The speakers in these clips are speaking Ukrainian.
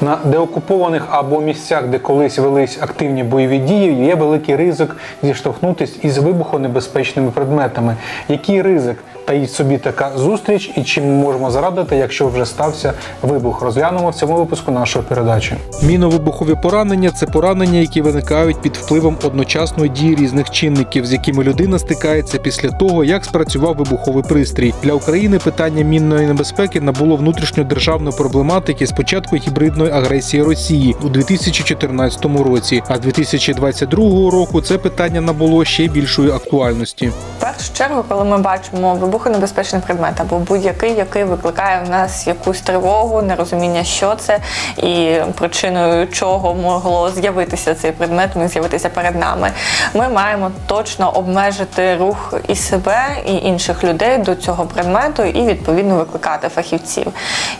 На деокупованих або місцях, де колись велись активні бойові дії, є великий ризик зіштовхнутись із вибухонебезпечними предметами. Який ризик таїть собі така зустріч, і чим ми можемо зарадити, якщо вже стався вибух? Розглянемо в цьому випуску нашої передачі. Міновибухові поранення це поранення, які виникають під впливом одночасної дії різних чинників, з якими людина стикається після того, як спрацював вибуховий пристрій. Для України питання мінної небезпеки набуло внутрішньодержавної проблематики з початку гібридної агресії Росії у 2014 році. А з 2022 року це питання набуло ще більшої актуальності. В першу чергу, коли ми бачимо вибухонебезпечний предмет або будь-який, який викликає в нас якусь тривогу, нерозуміння, що це, і причиною чого могло з'явитися цей предмет, міг з'явитися перед нами, ми маємо точно обмежити рух і себе, і інших людей до цього предмету, і відповідно викликати фахівців.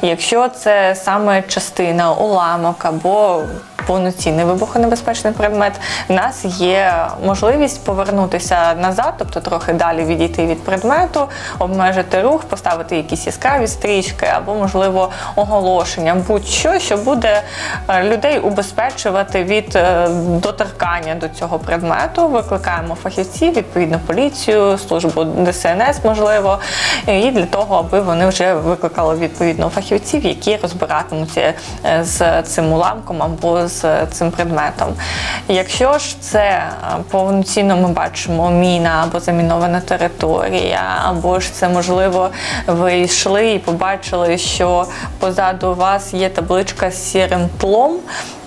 Якщо це саме частина, уламок або повноцінний вибухонебезпечний предмет, в нас є можливість повернутися назад, тобто трохи далі відійти від предмету, обмежити рух, поставити якісь яскраві стрічки або, можливо, оголошення, будь-що, що буде е, людей убезпечувати від е, доторкання до цього предмету. Викликаємо фахівців, відповідно поліцію, службу ДСНС, можливо, і для того, аби вони вже викликали відповідно фахівців, які розбиратимуться е, з цим уламком або з цим предметом. Якщо ж це е, повноцінно ми бачимо міна або замінована територія, або ж це можливо ви йшли і побачили, що позаду вас є табличка з сірим тлом,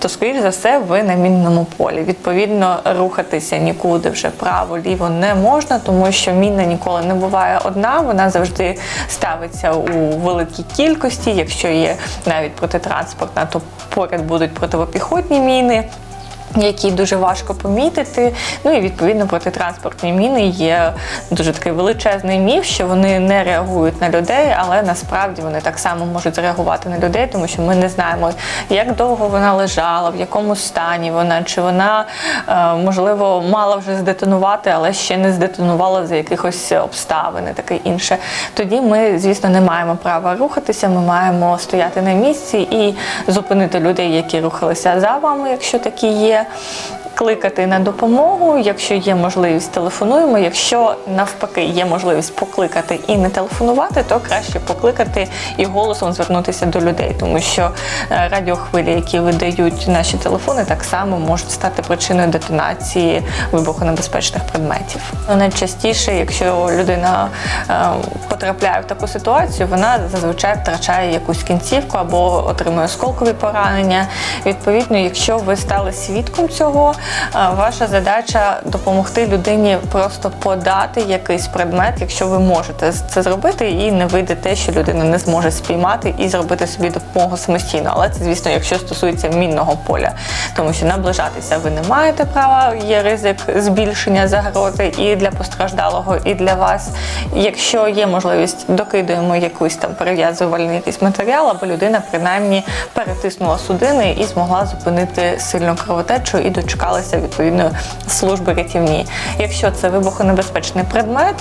то скоріш за все ви на мінному полі. Відповідно, рухатися нікуди вже право-ліво не можна, тому що міна ніколи не буває одна, вона завжди ставиться у великій кількості. Якщо є навіть протитранспортна, то поряд будуть противопіхотні міни. Які дуже важко помітити. Ну і відповідно протитранспортні міни є дуже такий величезний міф, що вони не реагують на людей, але насправді вони так само можуть реагувати на людей, тому що ми не знаємо, як довго вона лежала, в якому стані вона, чи вона е, можливо мала вже здетонувати, але ще не здетонувала за якихось обставин таке інше. Тоді ми, звісно, не маємо права рухатися. Ми маємо стояти на місці і зупинити людей, які рухалися за вами, якщо такі є. Кликати на допомогу, якщо є можливість, телефонуємо. Якщо навпаки є можливість покликати і не телефонувати, то краще покликати і голосом звернутися до людей, тому що е, радіохвилі, які видають наші телефони, так само можуть стати причиною детонації вибухонебезпечних предметів. Ну, Найчастіше, якщо людина е, потрапляє в таку ситуацію, вона зазвичай втрачає якусь кінцівку або отримує осколкові поранення. Відповідно, якщо ви стали свідком цього, е, ваша задача допомогти людині просто подати якийсь предмет, якщо ви можете це зробити, і не вийде те, що людина не зможе спіймати і зробити собі допомогу самостійно. Але це, звісно, якщо стосується мінного поля, тому що наближатися ви не маєте права, є ризик збільшення загрози і для постраждалого, і для вас. Якщо є можливість, докидуємо якийсь там перев'язувальний якийсь матеріал, аби людина принаймні перетиснула судини і змогла зупинити сильну кровотечу і дочекалися відповідно служби рятівні. Якщо це вибухонебезпечний предмет,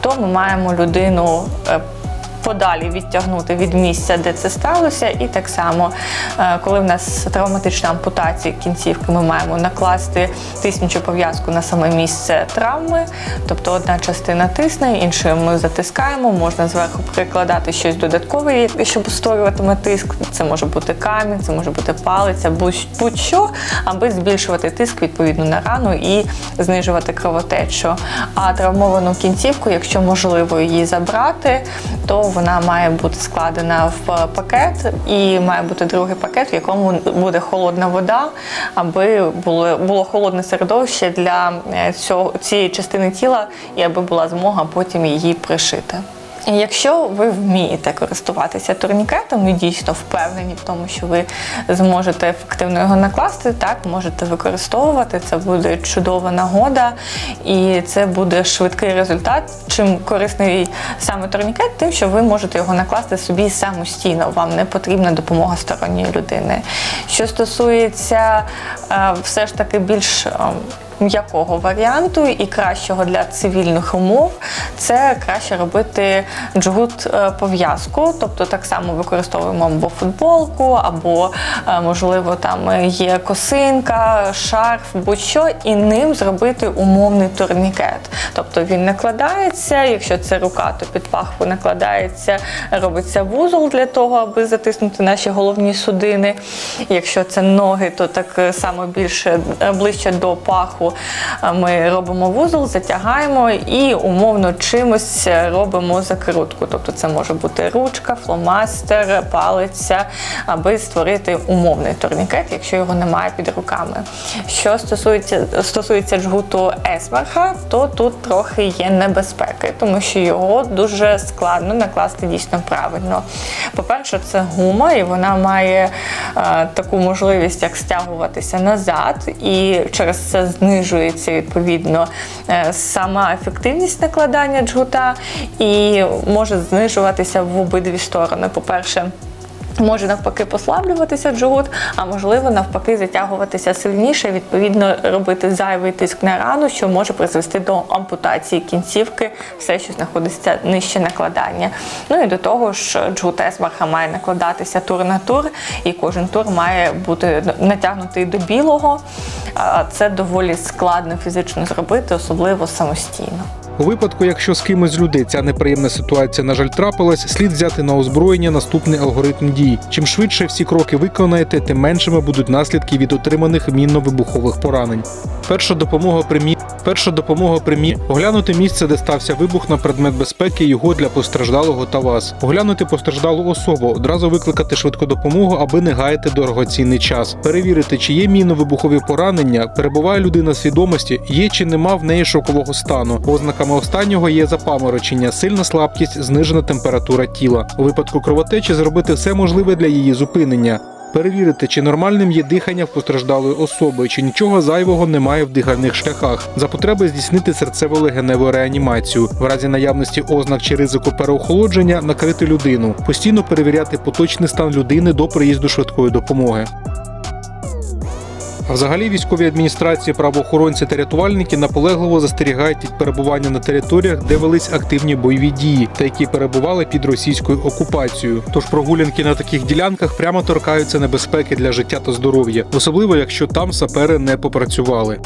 то ми маємо людину. Подалі відтягнути від місця, де це сталося, і так само, е, коли в нас травматична ампутація кінцівки, ми маємо накласти тиснючу пов'язку на саме місце травми, тобто одна частина тисне, іншою ми затискаємо, можна зверху прикладати щось додаткове, щоб створюватиме тиск. Це може бути камінь, це може бути палиця, будь- будь-що, аби збільшувати тиск відповідно на рану і знижувати кровотечу. А травмовану кінцівку, якщо можливо її забрати, то вона має бути складена в пакет, і має бути другий пакет, в якому буде холодна вода, аби було, було холодне середовище для е, цього, цієї частини тіла, і аби була змога потім її пришити. Якщо ви вмієте користуватися турнікетом і дійсно впевнені в тому, що ви зможете ефективно його накласти, так можете використовувати. Це буде чудова нагода, і це буде швидкий результат. Чим корисний саме турнікет, тим, що ви можете його накласти собі самостійно. Вам не потрібна допомога сторонньої людини. Що стосується е, все ж таки більш е, м'якого варіанту і кращого для цивільних умов це краще робити джгут е, пов'язку, тобто так само використовуємо або футболку, або е, можливо там є косинка, шарф, будь-що, і ним зробити умовний турнікет. Тобто він накладається, якщо це рука, то під пахву накладається, робиться вузол для того, аби затиснути наші головні судини. Якщо це ноги, то так само більше е, ближче до паху е, ми робимо вузол, затягаємо і умовно чимось е, робимо закрутку. Тобто це може бути ручка, фломастер, палиця, аби створити умовний турнікет, якщо його немає під руками. Що стосується стосується джгуту есмарха, то тут трохи є небезпеки, тому що його дуже складно накласти дійсно правильно. По-перше, це гума, і вона має е, таку можливість, як стягуватися назад, і через це знижується відповідно е, сама ефективність накладання джгута, і може знижуватися в обидві сторони. По-перше, Може навпаки послаблюватися джгут, а можливо навпаки затягуватися сильніше, відповідно робити зайвий тиск на рану, що може призвести до ампутації кінцівки, все, що знаходиться нижче накладання. Ну і до того ж, джгут есмарха має накладатися тур на тур, і кожен тур має бути натягнутий до білого. Це доволі складно фізично зробити, особливо самостійно. У випадку, якщо з кимось з людей ця неприємна ситуація, на жаль, трапилась, слід взяти на озброєння наступний алгоритм дій. Чим швидше всі кроки виконаєте, тим меншими будуть наслідки від отриманих мінно-вибухових поранень. Перша допомога при мі... Перша допомога при мі... Оглянути місце, де стався вибух на предмет безпеки, його для постраждалого та вас. Оглянути постраждалу особу, одразу викликати швидку допомогу, аби не гаяти дорогоцінний час. Перевірити, чи є мінно-вибухові поранення, перебуває людина свідомості, є чи нема в неї шокового стану. Ознаками останнього є запаморочення, сильна слабкість, знижена температура тіла. У випадку кровотечі зробити все можливе для її зупинення. Перевірити, чи нормальним є дихання в постраждалої особи, чи нічого зайвого немає в дихальних шляхах. За потреби здійснити серцево-легеневу реанімацію. В разі наявності ознак чи ризику переохолодження накрити людину. Постійно перевіряти поточний стан людини до приїзду швидкої допомоги. А взагалі військові адміністрації, правоохоронці та рятувальники наполегливо застерігають від перебування на територіях, де велись активні бойові дії, та які перебували під російською окупацією. Тож прогулянки на таких ділянках прямо торкаються небезпеки для життя та здоров'я, особливо якщо там сапери не попрацювали.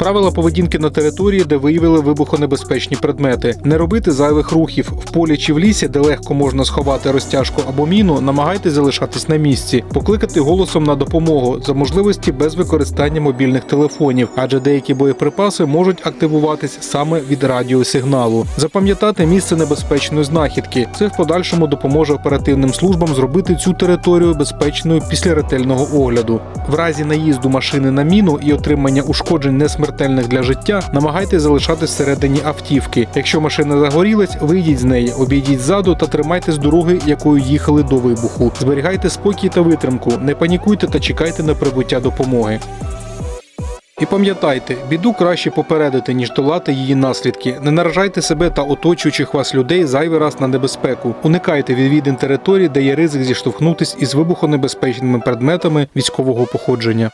Правила поведінки на території, де виявили вибухонебезпечні предмети. Не робити зайвих рухів в полі чи в лісі, де легко можна сховати розтяжку або міну, намагайтесь залишатись на місці, покликати голосом на допомогу за можливості без використання мобільних телефонів, адже деякі боєприпаси можуть активуватись саме від радіосигналу. Запам'ятати місце небезпечної знахідки. Це в подальшому допоможе оперативним службам зробити цю територію безпечною після ретельного огляду. В разі наїзду машини на міну і отримання ушкоджень несмертельних для життя, намагайтесь залишатись всередині автівки. Якщо машина загорілась, вийдіть з неї, обійдіть ззаду та тримайте з дороги, якою їхали до вибуху. Зберігайте спокій та витримку, не панікуйте та чекайте на прибуття допомоги. І пам'ятайте, біду краще попередити, ніж долати її наслідки. Не наражайте себе та оточуючих вас людей зайвий раз на небезпеку. Уникайте відвідин територій, де є ризик зіштовхнутись із вибухонебезпечними предметами військового походження.